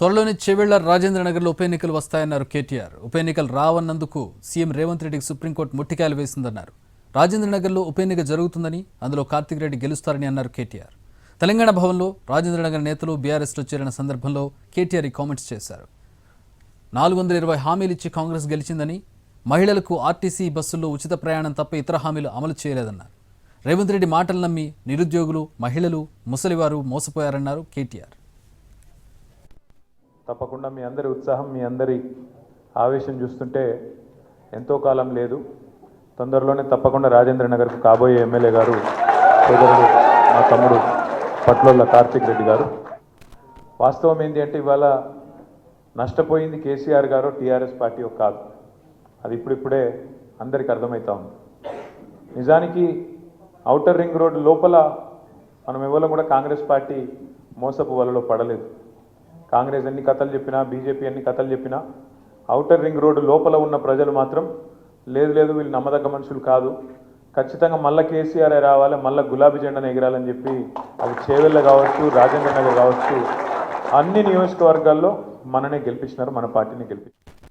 త్వరలోనే చెవెళ్ళ రాజేంద్రనగర్లో ఉప ఎన్నికలు వస్తాయన్నారు కేటీఆర్. ఉప ఎన్నికలు రావన్నందుకు సీఎం రేవంత్ రెడ్డికి సుప్రీంకోర్టు ముట్టికాయలు వేసిందన్నారు. రాజేంద్రనగర్లో ఉప ఎన్నిక జరుగుతుందని అందులో కార్తిక్ రెడ్డి గెలుస్తారని అన్నారు కేటీఆర్. తెలంగాణ భవన్లో రాజేంద్రనగర్ నేతలు బీఆర్ఎస్లో చేరిన సందర్భంలో కేటీఆర్ ఈ కామెంట్స్ చేశారు. నాలుగు వందల ఇరవై హామీలు ఇచ్చి కాంగ్రెస్ గెలిచిందని మహిళలకు ఆర్టీసీ బస్సుల్లో ఉచిత ప్రయాణం తప్ప ఇతర హామీలు అమలు చేయలేదన్నారు. రేవంత్ రెడ్డి మాటలు నమ్మి నిరుద్యోగులు మహిళలు ముసలివారు మోసపోయారన్నారు కేటీఆర్. తప్పకుండా మీ అందరి ఉత్సాహం మీ అందరి ఆవేశం చూస్తుంటే ఎంతో కాలం లేదు. తొందరలోనే తప్పకుండా రాజేంద్ర నగర్కు కాబోయే ఎమ్మెల్యే గారు సోదరుడు మా తమ్ముడు పట్లోళ్ళ కార్తీక్ రెడ్డి గారు. వాస్తవం ఏంటి అంటే ఇవాళ నష్టపోయింది కేసీఆర్ గారు టీఆర్ఎస్ పార్టీ కాదు. అది ఇప్పుడిప్పుడే అందరికీ అర్థమవుతా ఉంది. నిజానికి ఔటర్ రింగ్ రోడ్ లోపల మనం ఎవరు కూడా కాంగ్రెస్ పార్టీ మోసపు వలలో పడలేదు. కాంగ్రెస్ ఎన్ని కథలు చెప్పినా బీజేపీ ఎన్ని కథలు చెప్పినా అవుటర్ రింగ్ రోడ్డు లోపల ఉన్న ప్రజలు మాత్రం లేదు లేదు వీళ్ళు నమ్మదగ్గ మనుషులు కాదు. ఖచ్చితంగా మళ్ళీ కేసీఆర్ రావాలి మళ్ళీ గులాబీ జెండాను ఎగరాలని చెప్పి అది చేవెళ్ళ కావచ్చు రాజేంద్ర నగర్ కావచ్చు అన్ని నియోజకవర్గాల్లో మననే గెలిపించినారు మన పార్టీని గెలిపించారు